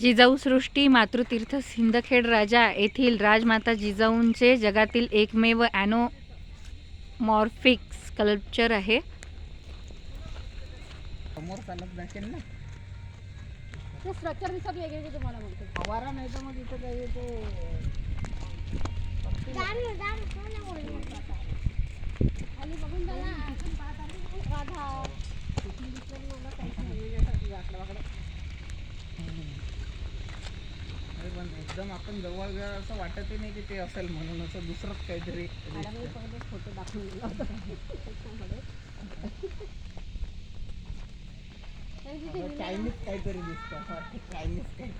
जिजाऊ सृष्टी मातृतीर्थ सिंदखेड राजा येथील राजमाता जिजाऊंचे जगातील एकमेव ॲनोमॉर्फिक स्कल्पचर आहे. समोर पण एकदम आपण जवळ गेलो असं वाटतही नाही की ते असेल म्हणून असं दुसरंच काहीतरी मॅडमने फोटो दाखवून दिला होता. त्याच्यामध्ये. चायनीज काहीतरी दिसतं चायनीज असं